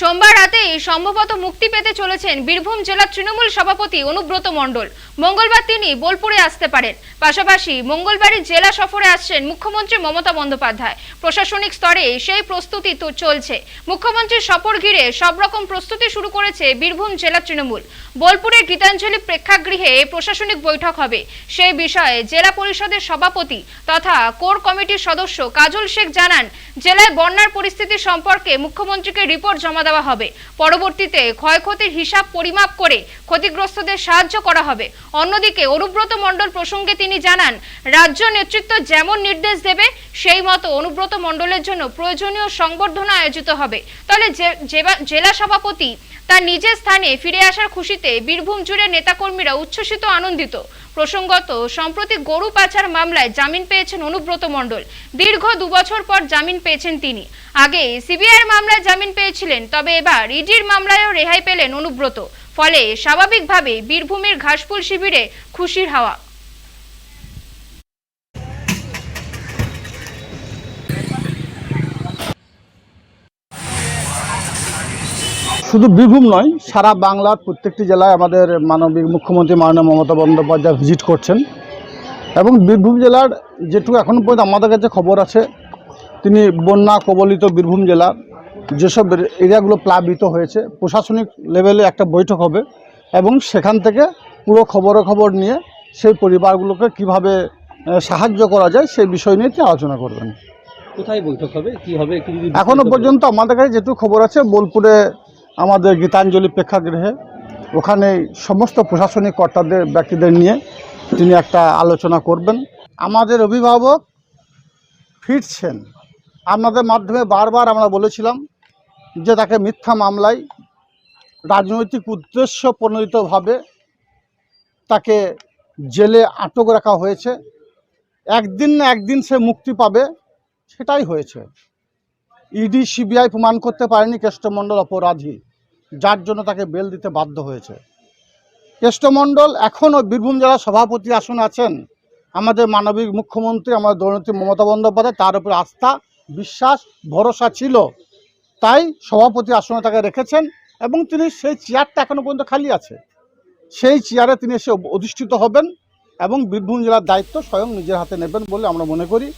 সোমবার রাতে সম্ভবত মুক্তি পেতে চলেছেন বীরভূম জেলার তৃণমূল সভাপতি অনুব্রত মণ্ডল। মঙ্গলবার তিনি বোলপুরে আসতে পারেন। পাশাপাশি মঙ্গলবারই জেলা সফরে আসছেন মুখ্যমন্ত্রী মমতা বন্দ্যোপাধ্যায়। প্রশাসনিক স্তরে সেই প্রস্তুতি তো চলছে। মুখ্যমন্ত্রীর সফর ঘিরে সব রকম প্রস্তুতি শুরু করেছে বীরভূম জেলা তৃণমূল। বোলপুরের গীতাঞ্জলি প্রেক্ষাগৃহে প্রশাসনিক বৈঠক হবে। সেই বিষয়ে জেলা পরিষদের সভাপতি তথা কোর কমিটির সদস্য কাজল শেখ জানান, জেলায় বন্যার পরিস্থিতি সম্পর্কে মুখ্যমন্ত্রীকে রিপোর্ট জমা দেওয়া হবে। পরবর্তীতে ক্ষয়ক্ষতির হিসাব পরিমাপ করে ক্ষতিগ্রস্তদের সাহায্য করা হবে। অন্যদিকে অনুব্রত মণ্ডল প্রসঙ্গে তিনি জানান, রাজ্য নেতৃত্ব যেমন নির্দেশ দেবে, সেই মতো অনুব্রত মণ্ডলের জন্য প্রয়োজনীয় সংবর্ধনা আয়োজিত হবে। তাহলে জেলা সভাপতি তার নিজের স্থানে ফিরে আসার খুশিতে বীরভূম জুড়ে নেতাকর্মীরা উচ্ছ্বসিত, আনন্দিত। প্রসঙ্গত, সম্প্রতি গরু পাচার মামলায় জামিন পেয়েছেন অনুব্রত মণ্ডল। দীর্ঘ দুবছর পর জামিন পেয়েছেন তিনি। আগে সিবিআইয়ের মামলায় জামিন পেয়েছিলেন, তবে এবার ইডির মামলায়ও রেহাই পেলেন অনুব্রত। ফলে স্বাভাবিকভাবে বীরভূমের ঘাসফুল শিবিরে খুশির হাওয়া। শুধু বীরভূম নয় সারা বাংলার প্রত্যেকটি জেলায় আমাদের মানবিক মুখ্যমন্ত্রী মাননীয় মমতা বন্দ্যোপাধ্যায় ভিজিট করছেন। এবং বীরভূম জেলার যেটুকু এখনও পর্যন্ত আমাদের কাছে খবর আছে তিনি বন্যা কবলিত বীরভূম জেলার যেসব এরিয়াগুলো প্লাবিত হয়েছে প্রশাসনিক লেভেলে একটা বৈঠক হবে এবং সেখান থেকে পুরো খবরে খবর নিয়ে সেই পরিবারগুলোকে কীভাবে সাহায্য করা যায় সেই বিষয় নিয়ে তিনি আলোচনা করবেন। কোথায় বৈঠক হবে? কি হবে? একটু যদি এখনও পর্যন্ত আমাদের কাছে যেটুকু খবর আছে বোলপুরে আমাদের গীতাঞ্জলি প্রেক্ষাগৃহে ওখানে সমস্ত প্রশাসনিক কর্তাদের, ব্যক্তিদের নিয়ে তিনি একটা আলোচনা করবেন। আমাদের অভিভাবক ফিরছেন। আপনাদের মাধ্যমে বারবার আমরা বলেছিলাম যে তাকে মিথ্যা মামলায় রাজনৈতিক উদ্দেশ্য প্রণোদিতভাবে তাকে জেলে আটক রাখা হয়েছে। একদিন না একদিন সে মুক্তি পাবে, সেটাই হয়েছে। ইডি, সিবিআই প্রমাণ করতে পারেনি কেষ্টমণ্ডল অপরাধী, যার জন্য তাকে বেল দিতে বাধ্য হয়েছে। কেষ্টমণ্ডল এখনও বীরভূম জেলার সভাপতি আসন আছেন। আমাদের মানবিক মুখ্যমন্ত্রী, আমাদের দলনেত্রী মমতা বন্দ্যোপাধ্যায়, তার উপর আস্থা, বিশ্বাস, ভরসা ছিল। তাই সভাপতি আসনে তাকে রেখেছেন এবং তিনি সেই চেয়ারটা এখনও পর্যন্ত খালি আছে। সেই চেয়ারে তিনি এসে অধিষ্ঠিত হবেন এবং বীরভূম জেলার দায়িত্ব স্বয়ং নিজের হাতে নেবেন বলে আমরা মনে করি।